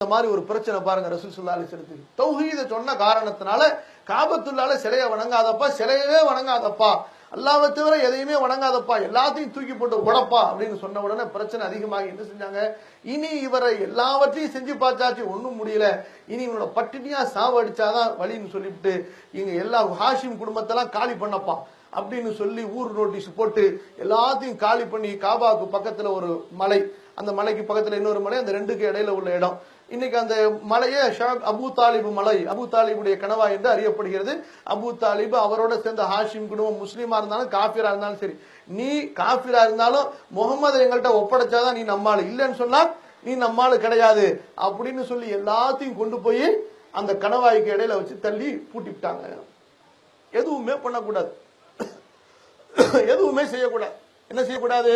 இந்த மாதிரி ஒரு பிரச்சனை பாருங்க ரசூல் சுல்லா அலிஸ்லத்துக்கு தௌஹீத சொன்ன காரணத்தினால காபத்துள்ளால சிலையை வணங்காதப்பா சிலையவே வணங்காதப்பா. அல்லாவை தவிர எதையுமே வணங்காதப்பா. எல்லாத்தையும் தூக்கி போட்டு உடப்பா அப்படின்னு சொன்ன உடனே பிரச்சனை அதிகமாகி என்ன செஞ்சாங்க? இனி இவரை எல்லாவற்றையும் செஞ்சு பார்த்தாச்சு ஒன்றும் முடியல. இனி இவனோட பட்டினியா சாவடிச்சாதான் வழின்னு சொல்லிவிட்டு இங்க எல்லா ஹாஷிம் குடும்பத்தெல்லாம் காலி பண்ணப்பா அப்படின்னு சொல்லி ஊர் நோட்டீஸ் போட்டு எல்லாத்தையும் காலி பண்ணி காபாவுக்கு பக்கத்துல ஒரு மலை. அந்த மலைக்கு பக்கத்துல இன்னொரு மலை அந்த ரெண்டுக்கு இடையில உள்ள இடம். இன்னைக்கு அந்த மலையே ஷாப் அபு தாலிபு மலை அபு தாலிபுடைய கனவா என்று அறியப்படுகிறது. அபு தாலிபு அவரோட சேர்ந்த ஹாஷிம் குடும்பம் முஸ்லீமா இருந்தாலும் காஃபிரா இருந்தாலும் சரி. நீ காஃபிரா இருந்தாலும் முகமது எங்கள்கிட்ட ஒப்படைச்சாதான் நீ நம்மாள். இல்லைன்னு சொன்னா நீ நம்மாள் கிடையாது அப்படின்னு சொல்லி எல்லாத்தையும் கொண்டு போய் அந்த கணவாய்க்கு இடையில வச்சு தள்ளி பூட்டிவிட்டாங்க. எதுவுமே பண்ணக்கூடாது. எதுவுமே செய்யக்கூடாது. என்ன செய்யக்கூடாது?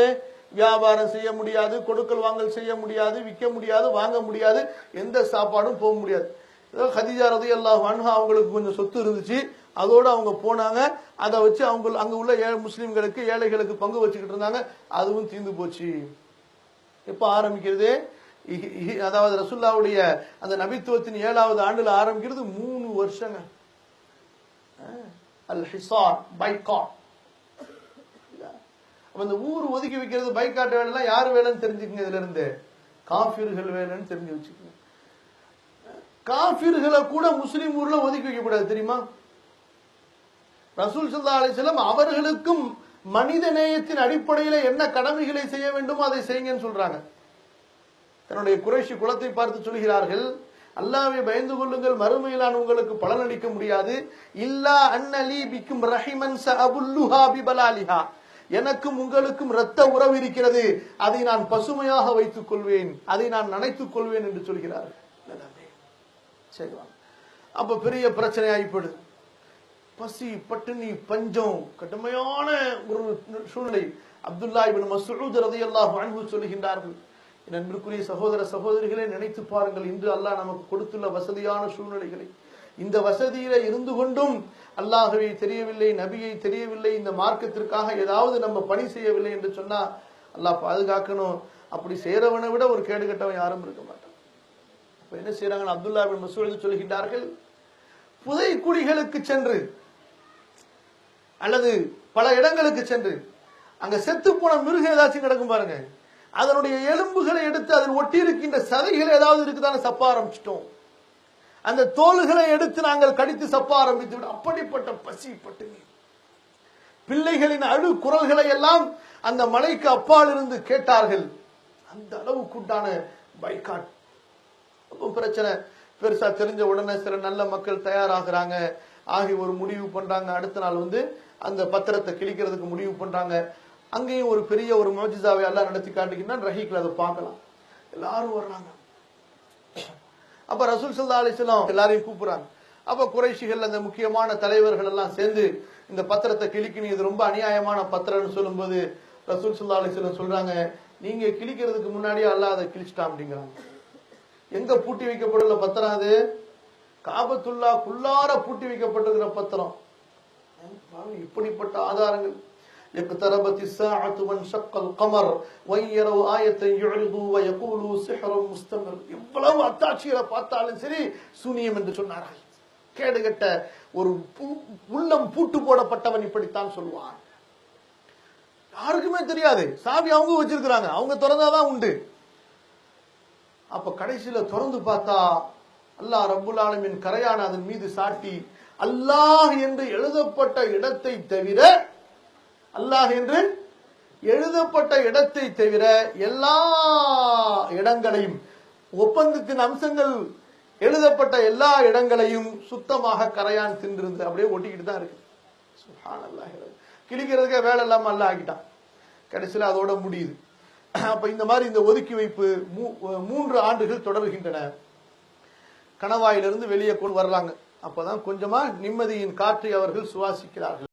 வியாபாரம் செய்ய முடியாது கொடுக்கல் வாங்கல் செய்ய முடியாது விற்க முடியாது வாங்க முடியாது எந்த சாப்பாடும் போக முடியாது. ஏதோ ஹதிஜா ரதி அல்லாஹ் அன்ஹா அவங்களுக்கு கொஞ்சம் சொத்து இருந்துச்சு. அதோடு அவங்க போனாங்க. அதை வச்சு அவங்க அங்கே உள்ள ஏழை முஸ்லீம்களுக்கு ஏழைகளுக்கு பங்கு வச்சுக்கிட்டு இருந்தாங்க. அதுவும் தீர்ந்து போச்சு. எப்போ ஆரம்பிக்கிறது? இஹி- இஹி- அதாவது ரசுல்லாவுடைய அந்த நபித்துவத்தின் ஏழாவது ஆண்டுல ஆரம்பிக்கிறது மூணு வருஷங்க. அல் ஹிசார் பைகாட் அப்ப இந்த ஊர் ஒதுக்கி வைக்கிறது பைக்காட் வேலைலாம் யார் வேலைன்னு தெரிஞ்சுக்கங்க இதுல இருந்து காஃபிர்கள் வேலைன்னு தெரிஞ்சு வச்சுக்கோங்க. காஃபிர்களை கூட முஸ்லீம் ஊர்ல ஒதுக்கி வைக்க கூடாது தெரியுமா? ரசூல் சல்லா அலிஸ்லாம் அவர்களுக்கும் மனித நேயத்தின் அடிப்படையில என்ன கடமைகளை செய்ய வேண்டுமோ அதை செய்யுங்கன்னு சொல்றாங்க. தன்னுடைய குறைஷி குலத்தை பார்த்து சொல்கிறார்கள் அல்லாவை பயந்து கொள்ளுங்கள் மறுமையில் நான் உங்களுக்கு பலனளிக்க முடியாது. இல்லா அன்னலி பிக்கும் ரஹிமன் சஅபுல்லுஹா பிபலாலிஹா எனக்கும் உங்களுக்கும் இரத்த உறவு இருக்கிறது. அதை நான் பசுமையாக வைத்துக் கொள்வேன். அதை நான் நனைத்துக் கொள்வேன் என்று சொல்கிறார்கள் சரி அப்ப பெரிய பிரச்சனை ஆகிப்படுது பசி பட்டினி பஞ்சம் கடுமையான ஒரு சூழ்நிலை. அப்துல்லா இபின் மசூத் ரதையெல்லாம் வாழ்வு சொல்லுகின்றார்கள். நண்பிற்குரிய சகோதர சகோதரிகளே நினைத்து பாருங்கள் இன்று அல்லாஹ் நமக்கு கொடுத்துள்ள வசதியான சூழ்நிலைகளை. இந்த வசதியில இருந்து கொண்டும் அல்லாஹவை தெரியவில்லை நபியை தெரியவில்லை இந்த மார்க்கத்திற்காக ஏதாவது நம்ம பணி செய்யவில்லை என்று சொன்னா அல்லாஹ் பாதுகாக்கணும். அப்படி செய்கிறவனை விட ஒரு கேடு கட்டவன் யாரும் இருக்க மாட்டான். இப்போ என்ன செய்யறாங்க அப்துல்லா பின் மசூல் சொல்கின்றார்கள் புதை குழிகளுக்கு சென்று அல்லது பல இடங்களுக்கு சென்று அங்க செத்து போன மிருகம் ஏதாச்சும் கிடக்கும் பாருங்க. அதனுடைய எலும்புகளை எடுத்து அதில் ஒட்டி இருக்கின்ற சதைகள் ஏதாவது இருக்குதானே சப்ப ஆரம்பிச்சிட்டோம். அந்த தோல்களை எடுத்து நாங்கள் கடித்து சப்ப ஆரம்பித்து விட. அப்படிப்பட்ட பசி பட்டினி பிள்ளைகளின் அழு குரல்களை எல்லாம் அந்த மலைக்கு அப்பால் இருந்து கேட்டார்கள். அந்த அளவுக்குண்டான பைக்காட் பிரச்சனை. பெருசா தெரிஞ்ச உடனே சில நல்ல மக்கள் தயாராகிறாங்க. ஆகி ஒரு முடிவு பண்றாங்க. அடுத்த நாள் வந்து அந்த பத்திரத்தை கிழிக்கிறதுக்கு முடிவு பண்றாங்க. அங்கேயும் ஒரு பெரிய ஒரு மோஜிசாவை எல்லாம் நடத்தி காட்டுக்கின்னா ரஹீக்ல அதை பார்க்கலாம். எல்லாரும் வர்றாங்க. அப்ப ரசூல் சல்லா அலிஸ்லாம் எல்லாரையும் கூப்பிடுறாங்க. அப்ப குறைஷிகள் அந்த முக்கியமான தலைவர்கள் எல்லாம் சேர்ந்து இந்த பத்திரத்தை கிழிக்கணும். இது ரொம்ப அநியாயமான பத்திரம்னு சொல்லும்போது ரசூல் சல்லா அலிஸ்லாம் சொல்றாங்க நீங்க கிழிக்கிறதுக்கு முன்னாடியே அல்லா அதை கிழிச்சிட்டான் அப்படிங்கிறாங்க. எங்க பூட்டி வைக்கப்பட்டுள்ள பத்திரம் அது? காபத்துல்லா குள்ளார பூட்டி வைக்கப்பட்டிருக்கிற பத்திரம். இப்படிப்பட்ட ஆதாரங்கள். اقتربت الساعة وانشق القمر وإن يروا آية يعرضوا ويقولوا سحر مستمر எவ்வளவு அத்தாட்சிகளை பார்த்தாலும் சரி சூனியம் என்று சொன்னார்கள் கேடுகட்ட ஒரு பூ- உள்ளம் பூட்டு போடப்பட்டவன் இப்படித்தான் சொல்லுவான் யாருக்குமே தெரியாது சாவி அவங்க வச்சிருக்கிறாங்க அவங்க திறந்தாதான் உண்டு அப்ப கடைசியில திறந்து பார்த்தா அல்லாஹ் ரப்புல் ஆலமின் கரையான அதன் மீது சாட்டி அல்லாஹ் என்று எழுதப்பட்ட இடத்தை தவிர அல்லாஹ் என்று எழுதப்பட்ட இடத்தை தவிர எல்லா இடங்களையும் ஒப்பந்தத்தின் அம்சங்கள் எழுதப்பட்ட எல்லா இடங்களையும் சுத்தமாக கரையான் தின்றிருந்து அப்படியே ஒட்டிக்கிட்டு தான் இருக்கு. கிழிக்கிறதுக்கே வேலை இல்லாமல் அல்ல ஆகிட்டான் கடைசியில் அதோட முடியுது. அப்ப இந்த மாதிரி இந்த ஒதுக்கி வைப்பு மூ- மூன்று ஆண்டுகள் தொடர்கின்றன. கணவாயிலிருந்து வெளியே கொண்டு வர்றாங்க. அப்பதான் கொஞ்சமா நிம்மதியின் காற்றை அவர்கள் சுவாசிக்கிறார்கள்.